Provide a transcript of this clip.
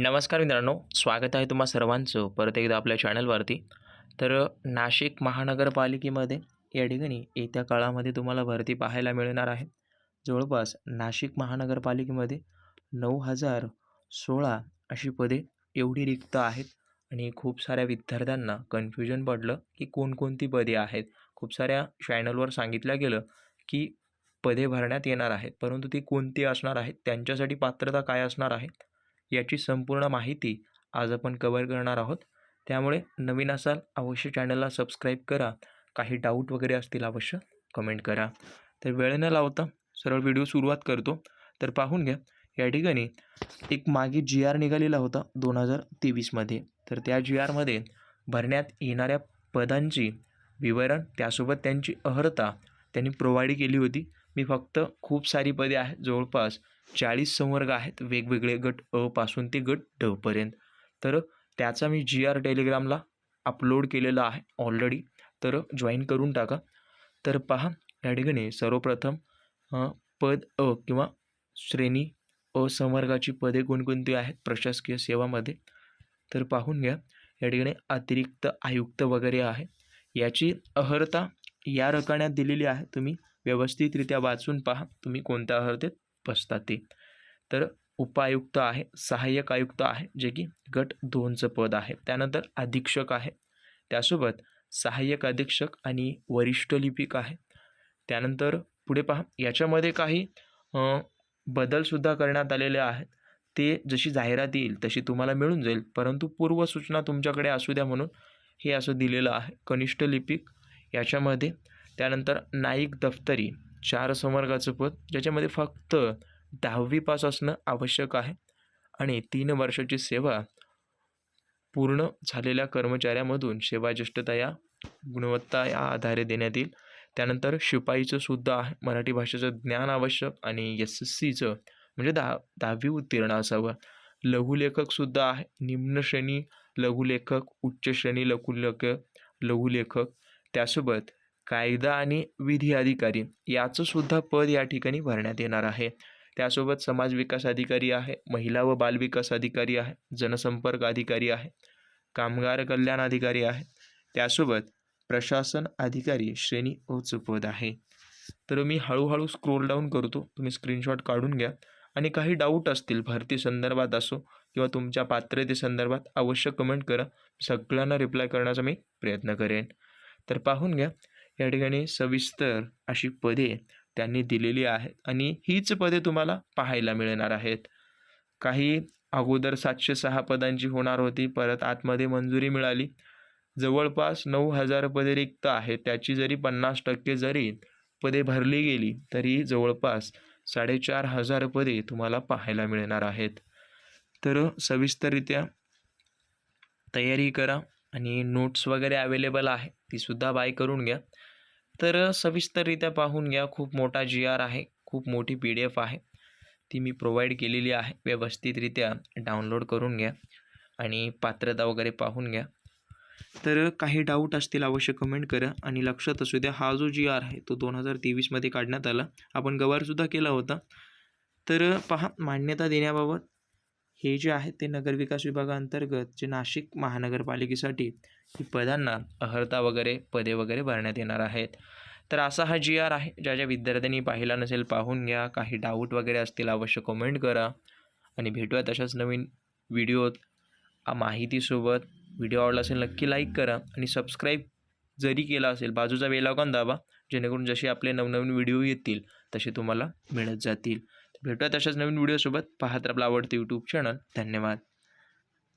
नमस्कार मित्रांनो स्वागत आहे तुम्हा सर्वांचं परत एकदा आपल्या चॅनलवरती. तर नाशिक महानगरपालिकेमध्ये या ठिकाणी येत्या काळामध्ये तुम्हाला भरती पाहायला मिळणार आहे. जवळपास नाशिक महानगरपालिकेमध्ये नऊ हजार सोळा अशी पदे एवढी रिक्त आहेत आणि खूप साऱ्या विद्यार्थ्यांना कन्फ्युजन पडलं की कोणकोणती पदे आहेत. खूप साऱ्या चॅनलवर सांगितलं गेलं की पदे भरण्यात येणार आहेत परंतु ती कोणती असणार आहेत त्यांच्यासाठी पात्रता काय असणार आहे? याची संपूर्ण माहिती आज आपण कवर करणार आहोत. त्यामुळे नवीन असाल अवश्य चॅनलला सबस्क्राईब करा. काही डाऊट वगैरे असतील अवश्य कमेंट करा. तर वेळ न लावता सरळ व्हिडिओ सुरुवात करतो. तर पाहून घ्या या ठिकाणी एक मागे जी आर निघालेला होता दोन हजार तेवीसमध्ये तर त्या जी आरमध्ये भरण्यात येणाऱ्या पदांची विवरण त्यासोबत त्यांची अर्हता त्यांनी प्रोव्हाइड केली होती. मी फक्त खूप सारी पदे आहेत जवळपास चाळीस संवर्ग आहेत. वेगवेगळे गट अ पासून ते गट ड पर्यंत. तर त्याचा मी जी आर टेलिग्रामला अपलोड केलेला आहे ऑलरेडी तर जॉईन करून टाका. तर पहा या ठिकाणी सर्वप्रथम पद अ किंवा श्रेणी अ संवर्गाची पदे कोणकोणती आहेत? प्रशासकीय सेवामध्ये. तर पाहून घ्या या ठिकाणी अतिरिक्त आयुक्त वगैरे आहे. याची अर्हता या रकान्यात दिलेली आहे. तुम्ही व्यवस्थितरित्या वाचून पहा तुम्ही कोणत्या अर्हतेत बसता ते. तर उपायुक्त आहे सहाय्यक आयुक्त आहे जे की गट दोनचं पद आहे. त्यानंतर अधीक्षक आहे. त्यासोबत सहाय्यक अधीक्षक आणि वरिष्ठ लिपिक आहे. त्यानंतर पुढे पहा याच्यामध्ये काही बदलसुद्धा करण्यात आलेले आहेत. ते जशी जाहिरात येईल तशी तुम्हाला मिळून जाईल. परंतु पूर्वसूचना तुमच्याकडे असू द्या म्हणून हे असं दिलेलं आहे. कनिष्ठ लिपिक याच्यामध्ये त्यानंतर नाईक दफ्तरी चार संवर्गाचं पद ज्याच्यामध्ये फक्त दहावी पास असणं आवश्यक आहे. आणि तीन वर्षाची सेवा पूर्ण झालेल्या कर्मचाऱ्यामधून सेवाज्येष्ठता या गुणवत्ता या आधारे देण्यात येईल. त्यानंतर शिपाईचं सुद्धा आहे. मराठी भाषेचं ज्ञान आवश्यक आणि एस एस सीचं म्हणजे दहा दहावी उत्तीर्ण असावं. लघुलेखकसुद्धा आहे. निम्न श्रेणी लघुलेखक उच्च श्रेणी लघुलेखक लघुलेखक. त्यासोबत कायदा आणि विधी अधिकारी याचं सुद्धा पद या ठिकाणी भरण्यात येणार आहे. त्यासोबत समाज विकास अधिकारी आहे महिला व बालविकास अधिकारी आहे जनसंपर्क अधिकारी आहे कामगार कल्याण अधिकारी आहे. त्यासोबत प्रशासन अधिकारी श्रेणी व पद आहे. तर मी हळूहळू स्क्रोल डाऊन करतो. तुम्ही स्क्रीनशॉट काढून घ्या. आणि काही डाऊट असतील भरती संदर्भात असो किंवा तुमच्या पात्रतेसंदर्भात अवश्य कमेंट करा. सगळ्यांना रिप्लाय करण्याचा मी प्रयत्न करेन. तर पाहून घ्या. या ठिकाणी सविस्तर अशी पदे त्यांनी दिलेली आहेत. आणि हीच पदे तुम्हाला पाहायला मिळणार आहेत. काही अगोदर सातशे सहा पदांची होणार होती परत आतमध्ये मंजुरी मिळाली. जवळपास नऊ हजार पदे रिक्त आहेत. त्याची जरी पन्नास टक्के जरी पदे भरली गेली तरी जवळपास साडेचार हजार पदे तुम्हाला पाहायला मिळणार आहेत. तर सविस्तररित्या तयारी करा. आणि नोट्स वगैरे अवेलेबल आहे तीसुद्धा बाय करून घ्या. तर सविस्तररित्या पाहून घ्या. खूप मोठा जी आर आहे. खूप मोठी पी डी एफ आहे. ती मी प्रोव्हाइड केलेली आहे. व्यवस्थितरित्या डाउनलोड करून घ्या. आणि पात्रता वगैरे पाहून घ्या. तर काही डाऊट असतील अवश्य कमेंट करा. आणि लक्षात असू द्या हा जो जी आर आहे तो दोन हजार तेवीसमध्ये काढण्यात आला. आपण गवारसुद्धा केला होता. तर पहा मान्यता देण्याबाबत हे जे आहेत ते नगरविकास विभागाअंतर्गत जे नाशिक महानगरपालिकेसाठी ही पदांना अर्हता वगैरे पदे वगैरे भरण्यात येणार आहेत. तर असा हा जी आर आहे ज्या ज्या विद्यार्थ्यांनी पाहिला नसेल पाहून घ्या. काही डाऊट वगैरे असतील अवश्य कमेंट करा. आणि भेटूया तशाच नवीन व्हिडिओत माहितीसोबत. व्हिडिओ आवडला असेल नक्की लाईक करा. आणि सबस्क्राईब जरी केला असेल बाजूचा बेल दाबा. जेणेकरून जसे आपले नवनवीन व्हिडिओ येतील तसे तुम्हाला मिळत जातील. भेटूया तशाच नवीन व्हिडिओसोबत पाहत आपला आवडते यूट्यूब चॅनल धन्यवाद.